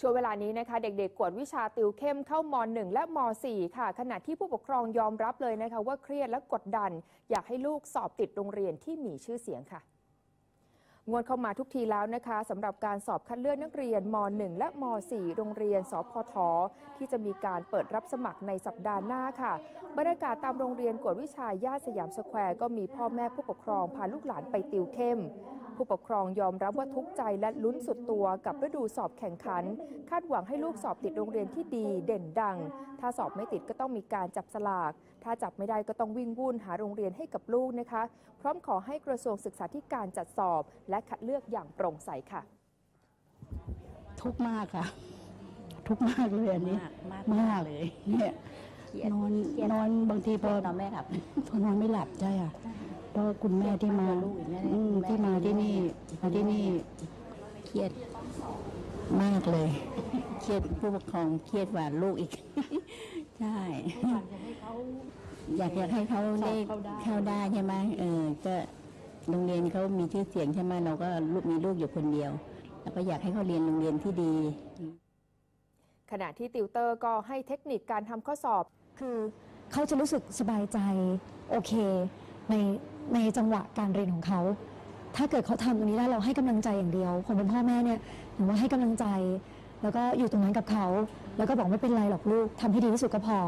ช่วงเวลานี้นะคะเด็กๆ กวดวิชาติวเข้มเข้าม1และม 4 ค่ะ ขณะที่ผู้ปกครองยอมรับเลยนะคะว่าเครียดและกดดัน อยากให้ลูกสอบติดโรงเรียนที่มีชื่อเสียงค่ะงวดเข้ามาทุกทีแล้วนะคะสำหรับการสอบคัดเลือกนักเรียนม 1 และม 4 โรงเรียนสพท ที่จะมีการเปิดรับสมัครในสัปดาห์หน้าค่ะบรรยากาศตามโรงเรียนกวดวิชาย่านสยามสแควร์ก็มีพ่อแม่ผู้ปกครองพาลูกหลานไปติวเข้ม ผู้ปกครองยอมรับว่าทุกข์ใจและลุ้นสุดตัวกับฤดูสอบแข่งขัน คาดหวังให้ลูกสอบติดโรงเรียนที่ดีเด่นดัง ถ้าสอบไม่ติดก็ต้องมีการจับสลาก ถ้าจับไม่ได้ก็ต้องวิ่งวุ่นหาโรงเรียนให้กับลูกนะคะ พร้อมขอให้กระทรวงศึกษาธิการจัดสอบ และคัดเลือกอย่างโปร่งใสค่ะ ทุกข์มากค่ะ ทุกข์มากเลยอันนี้มากมามากกเลยเนี่ยเครียดนอนเครียดนอนบางทีพพออนอนไม่หลับพอนอนไม่หลับใช่อะ เพราะคุณแม่ที่มาอืมที่มาที่นี่มาที่นี่เครียดมากเลยเครียดผู้ปกครองเครียดกว่าลูกอีก ใช่ อยากอยากให้เขาได้เข้าได้ใช่ไหมเออก็โรงเรียนเขามีชื่อเสียงใช่ไหมเราก็ลูกมีลูกอยู่คนเดียว แล้วก็อยากให้เขาเรียนโรงเรียนที่ดี ขณะที่ติวเตอร์ก็ให้เทคนิคการทำข้อสอบ คือเขาจะรู้สึกสบายใจ โอเค ใน ในจังหวะการเรียนของเขา ถ้าเกิดเขาทำตรงนี้ได้เราให้กำลังใจอย่างเดียวคนเป็นพ่อแม่เนี่ยหนูว่าให้กำลังใจ แล้วก็อยู่ตรงนั้นกับเขา แล้วก็บอกไม่เป็นไรหรอกลูกทำให้ดีที่สุดก็พอ